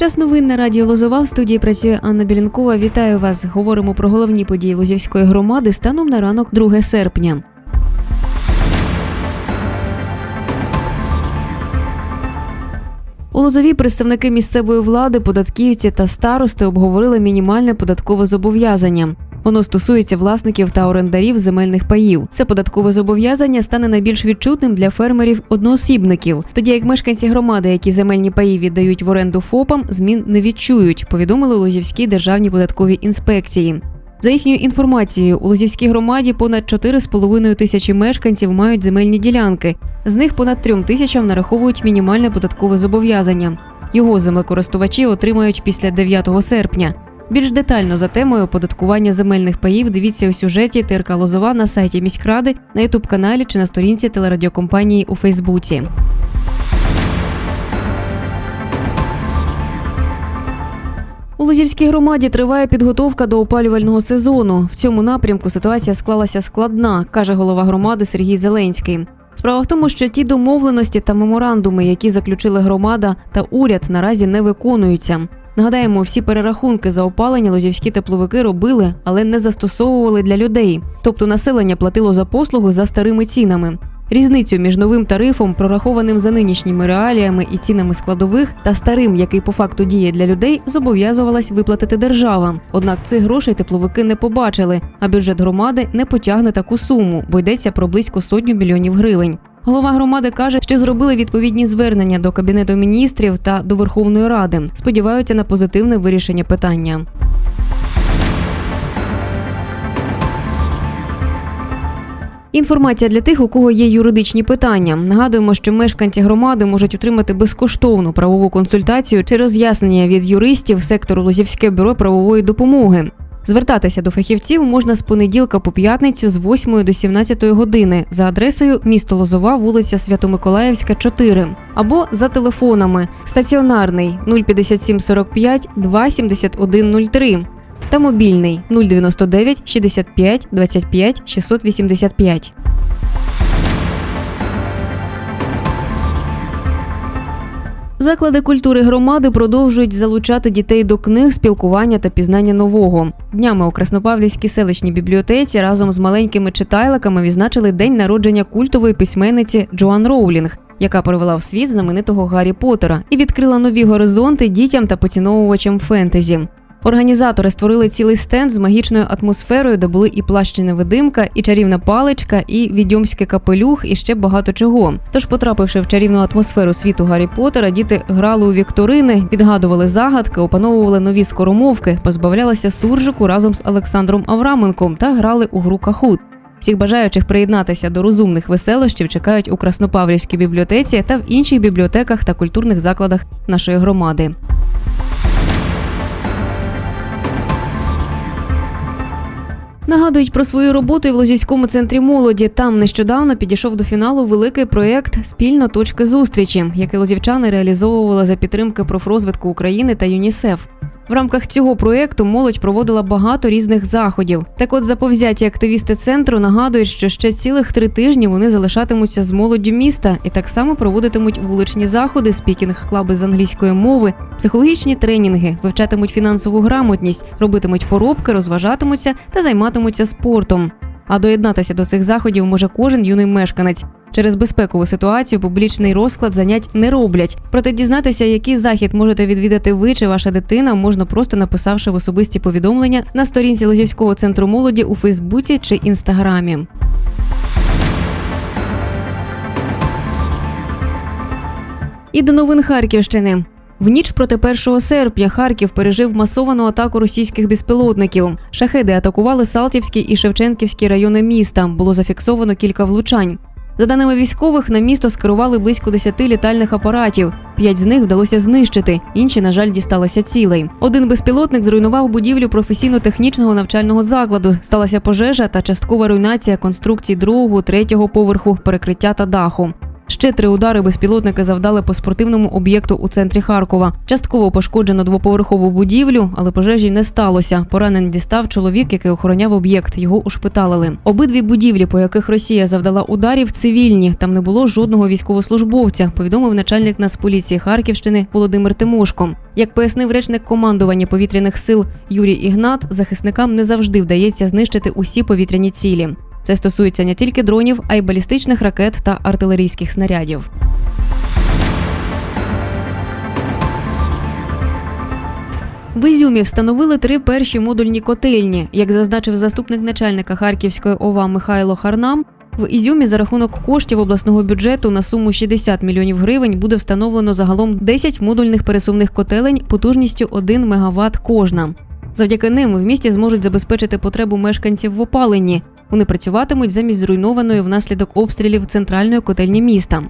Час новин на радіо Лозова в студії працює Анна Білінкова. Вітаю вас. Говоримо про головні події Лозівської громади станом на ранок 2 серпня. У Лозові представники місцевої влади, податківці та старости обговорили мінімальне податкове зобов'язання. Воно стосується власників та орендарів земельних паїв. Це податкове зобов'язання стане найбільш відчутним для фермерів одноосібників, тоді як мешканці громади, які земельні паї віддають в оренду ФОПам, змін не відчують. Повідомили Лозівській державній податковій інспекції. За їхньою інформацією, у Лозівській громаді понад 4,5 тисячі мешканців мають земельні ділянки. З них понад 3 тисячам нараховують мінімальне податкове зобов'язання. Його землекористувачі отримають після 9 серпня. Більш детально за темою оподаткування земельних паїв дивіться у сюжеті ТРК Лозова на сайті міськради, на ютуб каналі чи на сторінці телерадіокомпанії у Фейсбуці. У Лозівській громаді триває підготовка до опалювального сезону. В цьому напрямку ситуація склалася складна, каже голова громади Сергій Зеленський. Справа в тому, що ті домовленості та меморандуми, які заключили громада та уряд, наразі не виконуються. Нагадаємо, всі перерахунки за опалення лозівські тепловики робили, але не застосовували для людей. Тобто населення платило за послугу за старими цінами. Різницю між новим тарифом, прорахованим за нинішніми реаліями і цінами складових, та старим, який по факту діє для людей, зобов'язувалась виплатити держава. Однак цих грошей тепловики не побачили, а бюджет громади не потягне таку суму, бо йдеться про близько сотню мільйонів гривень. Голова громади каже, що зробили відповідні звернення до кабінету міністрів та до Верховної Ради. Сподіваються на позитивне вирішення питання. Інформація для тих, у кого є юридичні питання. Нагадуємо, що мешканці громади можуть отримати безкоштовну правову консультацію чи роз'яснення від юристів сектору Лозівське бюро правової допомоги. Звертатися до фахівців можна з понеділка по п'ятницю з 8 до 17 години за адресою місто Лозова, вулиця Свято-Миколаївська, 4, або за телефонами стаціонарний 057 45 2 71 03 та мобільний 099 65 25 685. Заклади культури громади продовжують залучати дітей до книг, спілкування та пізнання нового. Днями у Краснопавлівській селищній бібліотеці разом з маленькими читайликами відзначили день народження культової письменниці Джоан Роулінг, яка провела в світ знаменитого Гаррі Поттера і відкрила нові горизонти дітям та поціновувачам фентезі. Організатори створили цілий стенд з магічною атмосферою, де були і плащ-невидимка, і чарівна паличка, і відьомський капелюх, і ще багато чого. Тож, потрапивши в чарівну атмосферу світу Гаррі Поттера, діти грали у вікторини, відгадували загадки, опановували нові скоромовки, позбавлялися суржику разом з Олександром Авраменком та грали у гру Кахут. Всіх бажаючих приєднатися до розумних веселощів чекають у Краснопавлівській бібліотеці та в інших бібліотеках та культурних закладах нашої громади. Нагадують про свою роботу і в Лозівському центрі молоді. Там нещодавно підійшов до фіналу великий проєкт Спільно точки зустрічі, який лозівчани реалізовували за підтримки профрозвитку України та ЮНІСЕФ. В рамках цього проєкту молодь проводила багато різних заходів. Так, от заповзяті активісти центру нагадують, що ще цілих три тижні вони залишатимуться з молоддю міста і так само проводитимуть вуличні заходи, спікінг-клаби з англійської мови, психологічні тренінги, вивчатимуть фінансову грамотність, робитимуть поробки, розважатимуться та займатимуться спортом. А доєднатися до цих заходів може кожен юний мешканець. Через безпекову ситуацію публічний розклад занять не роблять. Проте дізнатися, який захід можете відвідати ви чи ваша дитина, можна просто написавши в особисті повідомлення на сторінці Лозівського центру молоді у Фейсбуці чи Інстаграмі. І до новин Харківщини. В ніч проти 1 серпня Харків пережив масовану атаку російських безпілотників. Шахеди атакували Салтівський і Шевченківський райони міста. Було зафіксовано кілька влучань. За даними військових, на місто скерували близько 10 літальних апаратів. П'ять з них вдалося знищити, інші, на жаль, дісталися цілей. Один безпілотник зруйнував будівлю професійно-технічного навчального закладу. Сталася пожежа та часткова руйнація конструкцій другого, третього поверху, перекриття та даху. Ще три удари безпілотники завдали по спортивному об'єкту у центрі Харкова. Частково пошкоджено двоповерхову будівлю, але пожежі не сталося. Поранень дістав чоловік, який охороняв об'єкт. Його ушпиталили. Обидві будівлі, по яких Росія завдала ударів, цивільні. Там не було жодного військовослужбовця. Повідомив начальник Нацполіції Харківщини Володимир Тимошко. Як пояснив речник командування повітряних сил Юрій Ігнат, захисникам не завжди вдається знищити усі повітряні цілі. Це стосується не тільки дронів, а й балістичних ракет та артилерійських снарядів. В Ізюмі встановили три перші модульні котельні. Як зазначив заступник начальника Харківської ОВА Михайло Харнам, в Ізюмі за рахунок коштів обласного бюджету на суму 60 мільйонів гривень буде встановлено загалом 10 модульних пересувних котелень потужністю 1 МВт кожна. Завдяки ним в місті зможуть забезпечити потребу мешканців в опаленні. Вони працюватимуть замість зруйнованої внаслідок обстрілів центральної котельні міста.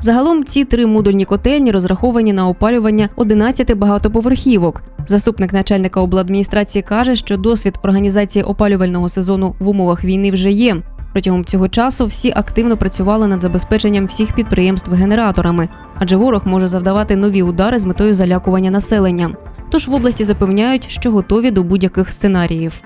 Загалом ці три модульні котельні розраховані на опалювання 11 багатоповерхівок. Заступник начальника обладміністрації каже, що досвід організації опалювального сезону в умовах війни вже є. Протягом цього часу всі активно працювали над забезпеченням всіх підприємств генераторами, адже ворог може завдавати нові удари з метою залякування населення. Тож в області запевняють, що готові до будь-яких сценаріїв.